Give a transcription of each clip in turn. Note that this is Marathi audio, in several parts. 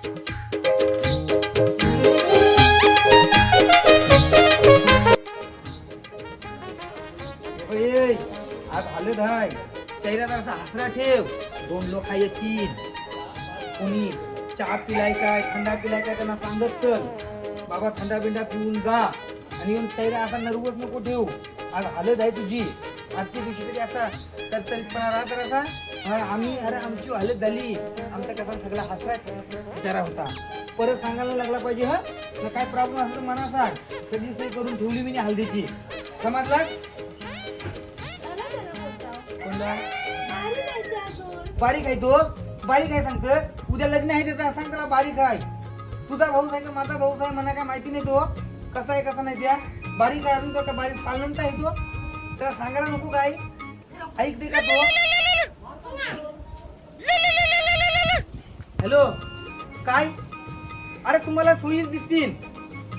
ओय, आज आलं धाय चेहऱ्यात असा हसरा ठेव. दोन लोक आहे तीन. कोणी चहा पिलाय काय थंडा पिलाय काय त्यांना सांगत चल. बाबा थंडा बिंडा पिऊन जा. आणि येऊन चेहरा असा नर्वस नको ठेवू. आज हालत आहे तुझी. आजच्या दिवशी तरी असा तरतरीतपणा राहत असा हा, आम्ही अरे आमची हालत झाली. आमचा कसा सगळा हसरा विचारा होता. परत सांगायला लागला पाहिजे हा? तर काय प्रॉब्लेम असेल तर मना सांग कधी सोय करून ठेवली मी हल्दीची. समजला कोणला बारीक आहे तो. बारीक आहे सांगतस. उद्या लग्न आहे त्याचा सांग त्याला बारीक आहे. तुझा भाऊ आहे का माझा भाऊ आहे मला काय माहिती नाही तो. कसा आहे कसा नाही त्या. बारीक आहे अजून तो का बारीक पालनचा आहे तो. त्याला सांगायला नको काय. दे का तो. हॅलो काय? अरे तुम्हाला सोयीच दिसतील.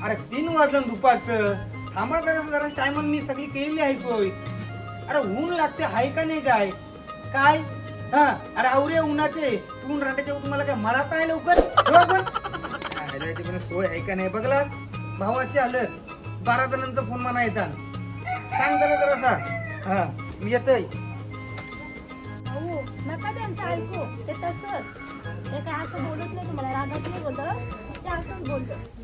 अरे तीन वाजलं दुपारचं. थांबा जरा जरा टायमान मी सगळी केलेली आहे सोय. अरे ऊन लागते हाय का नाही काय? काय? हा अरे आवरे उन्हाचे. ऊन राहण्याच्या तुम्हाला काय मरात आहे लवकर? हो पण पण सोय आहे का नाही? बघलास? भावाशी आलं. बारा जणांचा फोन म्हणा येतात. सांग जरा जरा हा मी येतोय. भाऊ नका त्यांचं ऐकू. ते ते काय असं बोलत नाही तुम्हाला रागात नाही बोलत. ते असंच बोलतं.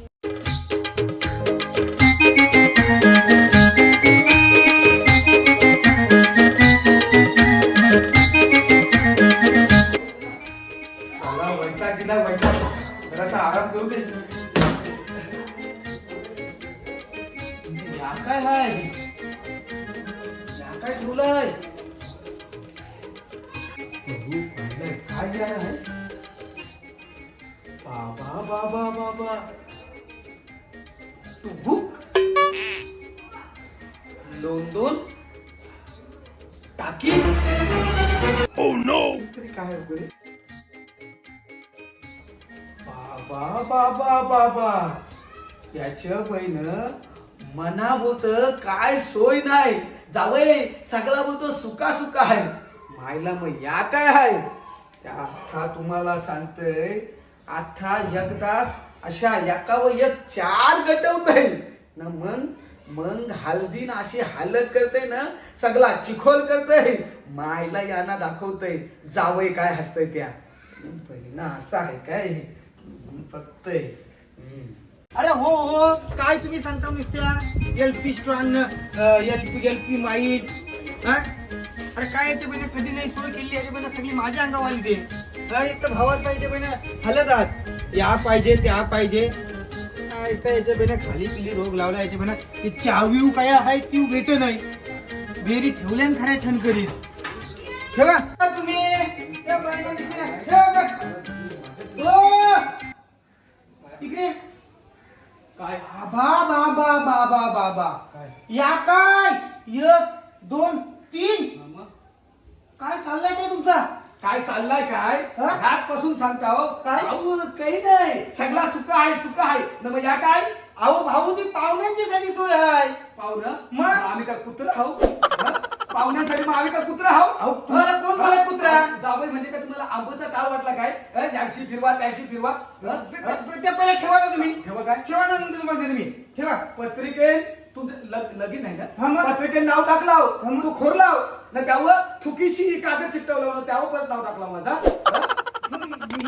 आराम करू दे. काय हाय? काय ठेवलंय? काय काय आहे बाबा बाबा बाबा. तू बुक दोन दोन टाकी तरी काय बरे? बाबा बाबा बाबा. याच्या बहिण मना बोलत काय सोय नाही. जावय सगळा बोलतो सुका सुका आहे. मायला मग या काय आहे? त्या आता तुम्हाला सांगतय आता एकदास अशा एका व एक चार गटवत आहे ना मग मग हल्दीन अशी हालत करते ना सगळा चिखोल करतय. मायला यांना दाखवतय जावय काय हसतय त्या. बहिणा असं आहे काय? फक्त अरे हो हो काय तुम्ही सांगता नुसत्या? L P strong L P L P might अरे काय याच्या बहिणी कधी नाही सोय केली याच्या बहिणी सगळी माझ्या अंगावाली दे ते. हा, एक तर भावाचा याच्या बहिणी हलत आहात. या पाहिजे त्या पाहिजे. काय तर याच्या बहिणी खाली पिली रोग लावला याच्या बहिणी. ते चावीव काय आहे ती भेट नाही. बेरी ठेवल्यान खऱ्या ठण करीत ठेवा. तुम्ही. त्या बायका तिकडे. ठेवा बघ. ओ! इकडे. काय? बा बा बा बा बा बा बा. या काय? एक दोन तीन. काय चाललंय काय तुमचा? काय चाललाय काय? रात पासून सांगता हो. काय? काही नाही. सगळा सुका आहे सुका आहे. न मग या काय? अहो भाऊ ती पाहुण्यांची साठी सोय आहे. पाहुणं? मग? आम्ही का कुत्रा हाऊ हा? पाहुण्यासाठी मग आम्ही का कुत्रा अहो, तुम्हाला कोण बोलाय कुत्रा? जावय म्हणजे का तुम्हाला आंबोचा टाळ वाटला काय? हा? त्याशी फिरवा त्याशी फिरवा. हा? ते-? ते ते पहिला ठेवा ना तुम्ही. ठेवा काय? ठेवा ना नंतर तुम्हाला देते मी ठेवा. पत्रिकेत तुमचं लग- लगीन आहे हा ना मग? पत्रिकेत नाव टाकलाव मग? तू खोरलाव ना त्यावर थुकीशी कागद चिकटवलं ना त्यावर परत नाव टाकला माझा.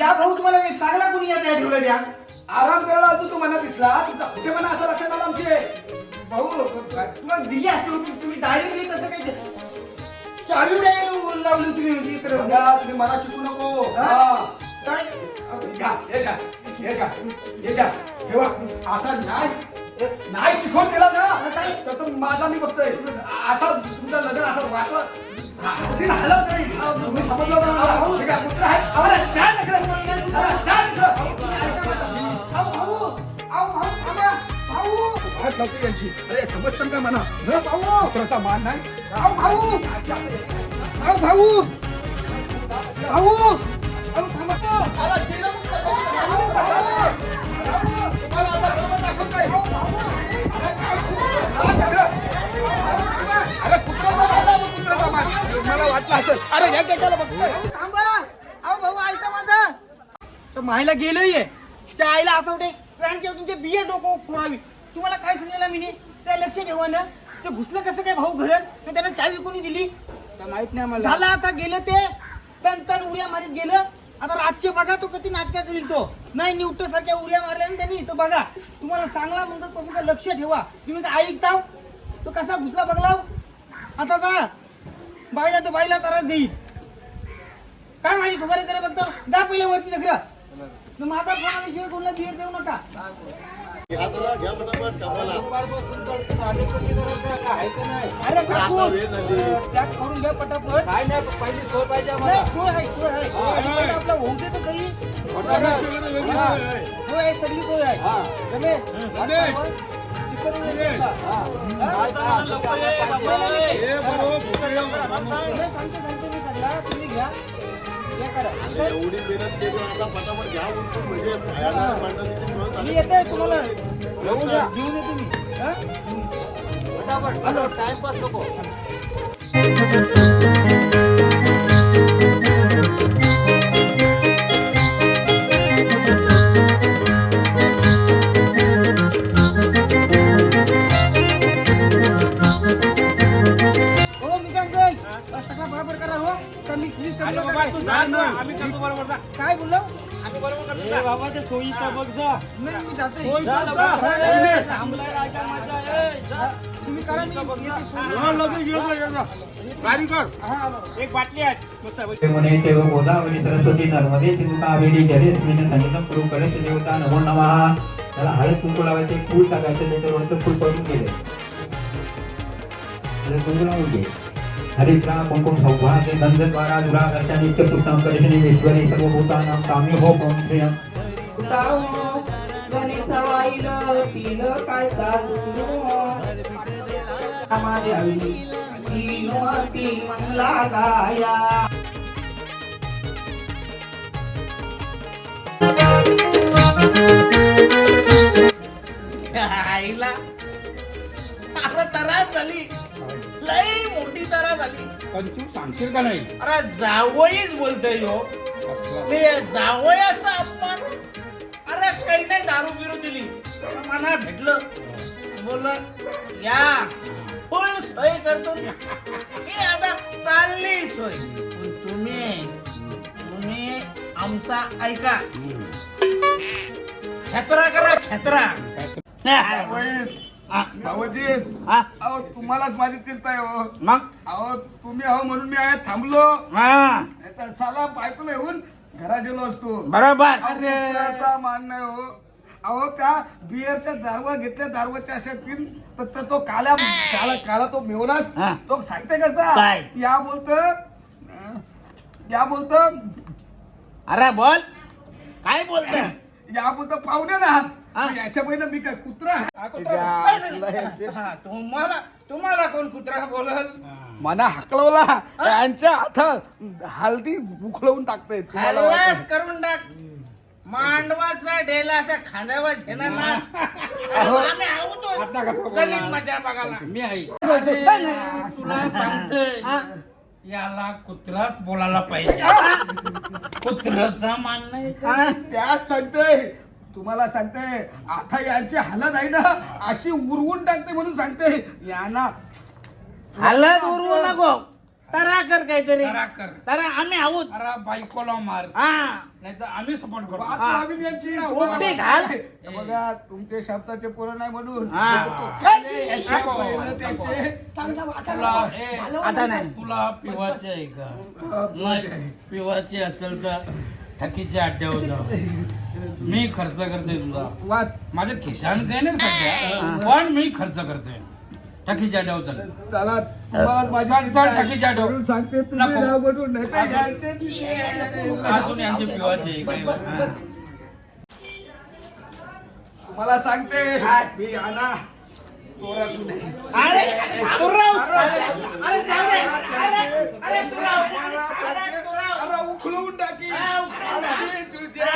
या भाऊ तुम्हाला काही सांगला कोणी या त्या ठेवलं द्या. आराम करायला आलतो तू मला दिसला? तुमचा कुठे म्हणा असं लक्षात आलं आमचे. भाऊ तुम्हाला दिली असते होती, तुम्ही डायरेक्टली कसं काय चालू डायरेक्ट लावली तुम्ही म्हणजे इकडे. बघा, तुम्ही मला शिकू नको. हा? हा. काय? घ्या, हे घ्या, हे घ्या, हे घ्या. ठेवा. आता नाही. नाही चिखोल केला ना? तर तो माझा मी बघतोय. असा तुमचं लग्न असं हातीला हलत नाही तुम्ही समजलं मला? आहे. भाऊ भाऊ भाऊ. भाऊ यांची. अरे समजतं का म्हणा अरे भाऊ. मान नाही. अहो भाऊ. अहो भाऊ. भाऊ. अहो मला वाटलं असेल अरे या. थांबा अहो भाऊ ऐका माझा तर मायला गेलंय त्या आईला असं वाटते राणच्या तुमचे बिये डोकं फोडावी तुम्हाला काय सांगायला मी? त्या लक्ष ठेवा ना ते घुसलं कसं काय भाऊ आणि त्याला चावी कोणी दिली? माहीत नाही मला झालं आता गेलं ते. तन तन उड्या मारीत गेलं. आता रातचे बघा तो किती नाटक करील तो. नाही निवट सारख्या उड्या मारल्या ना त्यांनी तो बघा. तुम्हाला चांगला म्हणतो तो तुमचं लक्ष ठेवा. तुम्ही काय ऐकताव तो कसा घुसला बघलाव आता जा. बाईला तो बाईला त्रास देईल. काय माहिती खबर करे बघतो जा पहिले वरती नगर माझा फोन आल्याशिवाय कोणाला बिहेर देऊ नका. अरे काकू करून घ्या पटापट काय नाही पहिली सोय पाहिजे नाही, सोय आहे, सोय आहे. आणि पहिलं आपलं होऊन दे तर सही. हा. सोय आहे, सगळी सोय आहे. रमेश, रमेश. चिकन वगैरे का? हा. नाही, सांगते सांगते मी सगळा तुम्ही घ्या हे एवढी मेहनत केली आता फटाफट घ्या उठून म्हणजे पायाला मांडणीची सोय मी. येते तुम्हाला. घेऊन येते मी. हा? टाइमपास नको. काय बोललो आम्ही बरोबर करतो जा. बाबा ते सोयीचा बघ जा नाही मी जाते जा लवकर. ए, थांबलाय राजा माझा ए, जा. तुम्ही करा मी येते सोडून. लगेच घेऊन जा, ये जा. गाडी कर आलो. एक बाटली आहे मस्त आहे. मुने देव गोदावरी सरस्वती नर्मदे संगीतम कुरु कळश देवता नमो नमः त्याला हळद कुंकू लावायचे एक फूल टाकायचं त्याच्यावरचं फूल पडून गेले कुंकू लावून घे हरिद्रा कुंकुम सौभाग्य गंध द्वारा दुरादर्शन नित्य पुष्टम करिशनी ईश्वरी सर्वभूतानां कामी हो पम श्रियम आईला. आता तरा झाली. लई मोठी तरा झाली. पंचवीस सांगशील का नाही? अरे जावईच बोलतोय यो मी जावई असा अपमान. अरे काही नाही दारू बिरू दिली. मला भेटलं. बोललं या फुल सोय करतो. मी मी आता चालली सोय. पण तुम्ही तुम्ही आमचा ऐका. छत्रा करा छत्रा. भाऊजी अहो तुम्हालाच माझी चिंता आहे हो मग? अहो तुम्ही अहो म्हणून मी आहे थांबलो. हा. नाहीतर साला बायकोला येऊन घरात गेलो असतो. बरोबर. अरे त्याचा मान नाही हो अहो त्या बियरच्या दारवा घेतल्या दारवाच्या अशा तीन तर तर तो काला काला काला तो मेवनास हा. तो सांगते कसा? काय? या बोलत या बोलत. अरे बोल. काय बोलतोय? या बोलत पाहुणे ना. याच्या पहिलं मी काय कुत्रा आहे? हा, तुम्हाला तुम्हाला कोण कुत्रा बोलल? मना हकलवला. यांच्या हात हल्दी उखळवून टाकते. तुम्हाला हल्लास. करून टाक. मांडवाचा डेला असा खांद्यावर झेना ना आम्ही आहोत गलीत मजा बघायला. मी आहे. तुला सांगतोय याला कुत्राच बोलायला पाहिजे. कुत्राचा मान नाही त्याच सांगते तुम्हाला सांगते आता यांची हालत आहे ना अशी उरवून टाकते म्हणून सांगते. यांना हलत उरवू नको. तरा कर काहीतरी. तरा कर तरा आम्ही आहोत. अरे बायकोला मार. हा. नाही तर आम्ही सपोर्ट करतो. बात लावीन यांची. घाल. हे बघा तुमचे शब्दाचे पोरं नाही म्हणून. हा. याचे पहिलं त्याचे. तुला ए, आता नाही. तुला पिवाचे आहे का? नाही पिवाचे असेल तर ठकीच्या अड्ड्यावर जा मी खर्च करते तुझा माझ्या खिशान काही नाही सध्या पण मी खर्च करते ठकीच्या अड्ड्यावर चल चला माझी. टाकी जाडो. म्हणून सांगते अजून- यांचे- अजून यांचे पिवाचे. तुम्हाला सांगते मी नाही. अरे उखलवून टाकी. हा, टाक. तुझे-.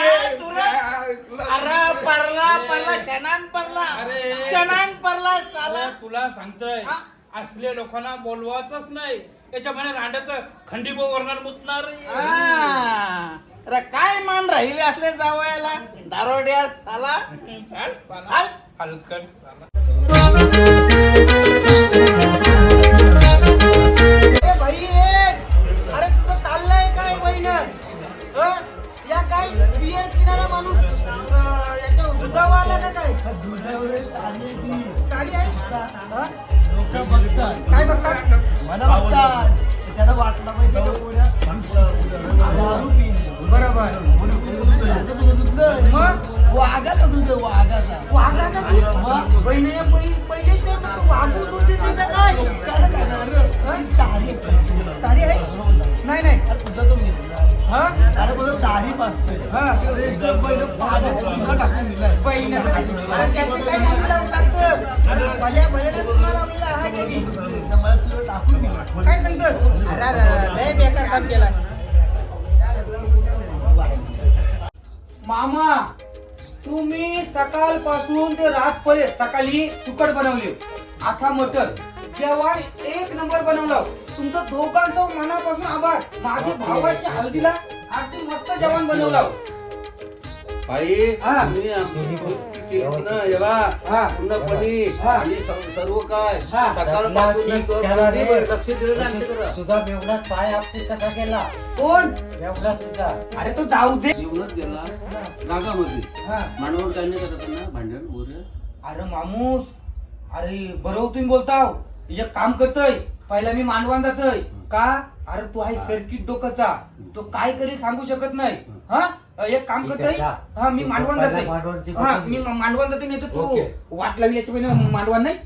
अरे परला परला शनान परला अरे. शनान परला साला. अरे, तुला सांगतोय असले लोकांना बोलवायचंच नाही. त्याच्यामध्ये रांड्याचं खंडीबो वरणार मुतणार हा. अरे काय मान राहिले असले जावयाला? दारोड्या साला. हाल, हलकट साला. काय? काय बघतात मला बघतात त्याला वाटलं पाहिजे बरोबर. मग वाघाचा. दूध वाघाचा वाघाचा दूध बहिणी पहिले तू वाघू दूध देते का काय हा? ताडी ताडी आहे नाही. नाही तुझा तो हा बोल दाढी हा. टाकून दिलाय. काय? मला तुला टाकून दिलं. सांगतोस? अरे बेकार काम केला. मामा तुम्ही सकाळपासून ते रातपर्यंत सकाळी तुकड बनवले. आखा मटन जेवण एक नंबर बनवलं. तुमचं दोघांचं मनापासून आभार. माझ्या भावाच्या हल्दीला अगदी मस्त जेवण बनवलं. हा. हा. हा. सर्व काय. हा. लक्ष दिलं तुझा बेवडा पाय आपली कसा केला कोण? बेवडा तुझा. अरे तो जाऊ दे. जेवणच गेला. रागामध्ये हा. मानवर काय नाही करत ना भांडण वगैरे अरे मामूस. अरे बरोबर तुम्ही बोलताव. एक काम करतोय. पहिला मी मांडवान जातोय का? अरे तू आहे सर्किट डोकंचा. तो काय करी सांगू शकत नाही. हा. एक काम करतोय हा मी मांडवान जातोय हा मी मांडवान जातोय नाही तर तू वाट लावली याच्या मांडवान नाही?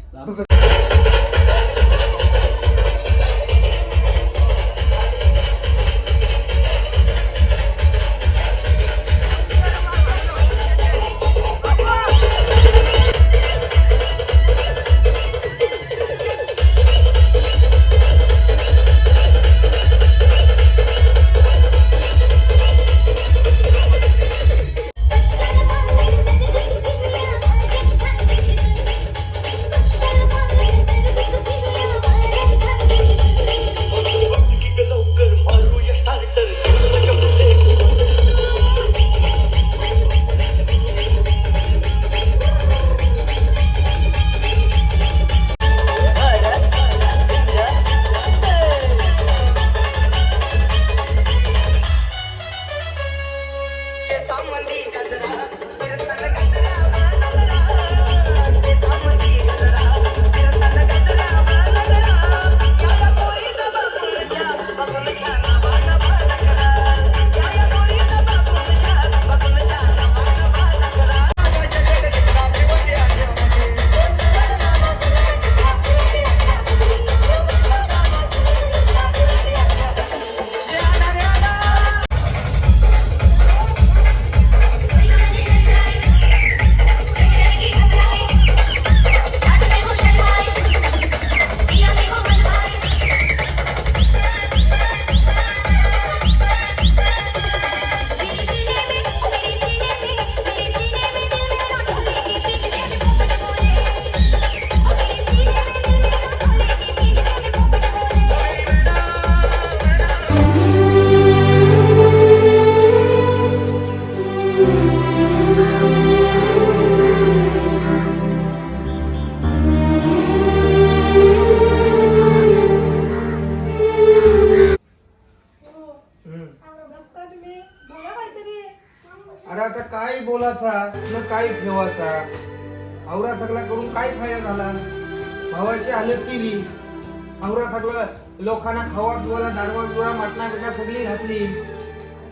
खावा पिवाला मटणा बिटणा सगळी घातली.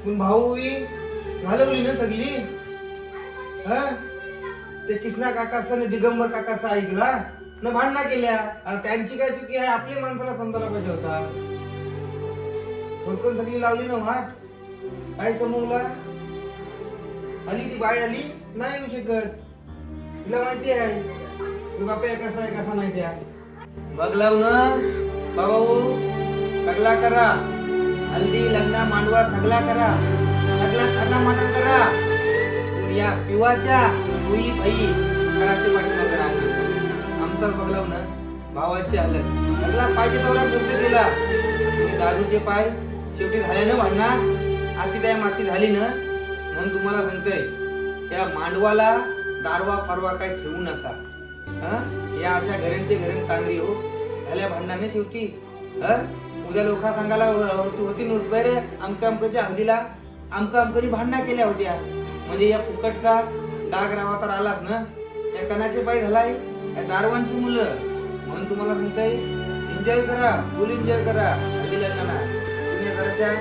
पण भाऊ घालवली ना सगळी? हा? ते किसना काकाचा आणि दिगंबर काकाचा ऐकला? न भांडणा केल्या? त्यांची काय चुकी आहे? आपल्या माणसाला समजायला पाहिजे होता. कोण सगळी लावली ना वाट. काय कमवला आली ती बाय आली? नाही येऊ शकत. तुला माहिती आहे. की बापा कसा आहे कसा नाही त्या बघ लाव ना बाबा सगळा करा. हल्दी लग्न मांडवा सगळा करा. सगळा खरना मांडण करा. या पिवाच्या रुई भाई घराचे पाठिंबा करा आमचाच बघलाव ना भावाशी आलं. सगळा पाहिजे तेवढा शुद्ध केला. आणि दारूचे पाय शेवटी झाले ना भांडणार आती त्या माती झाली ना? म्हणून तुम्हाला सांगतोय त्या मांडवाला दारवा फारवा काय ठेवू नका. हं? या अशा घरांचे घरन तांगरी हो. झाल्या भांडणाने शेवटी. हं? उद्या लोका सांगायला हो- होती होती नव्हती रे आमका आमकाच्या हल्दीला आमका अमकरी भांडणा केल्या होत्या. म्हणजे या फुकटचा डाग रावा तर आलाच ना. या कणाचे पाय झालाय. या दारवांची मुलं. म्हणून तुम्हाला सांगताय एन्जॉय करा. फुल एन्जॉय करा. हल्दी कणा तुम्ही जराशा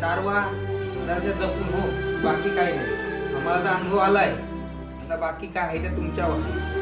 दारवा जराशा जपून हो. बाकी काही नाही. आम्हाला तर अनुभव आलाय. आता बाकी काय आहे ते तुमच्यावर.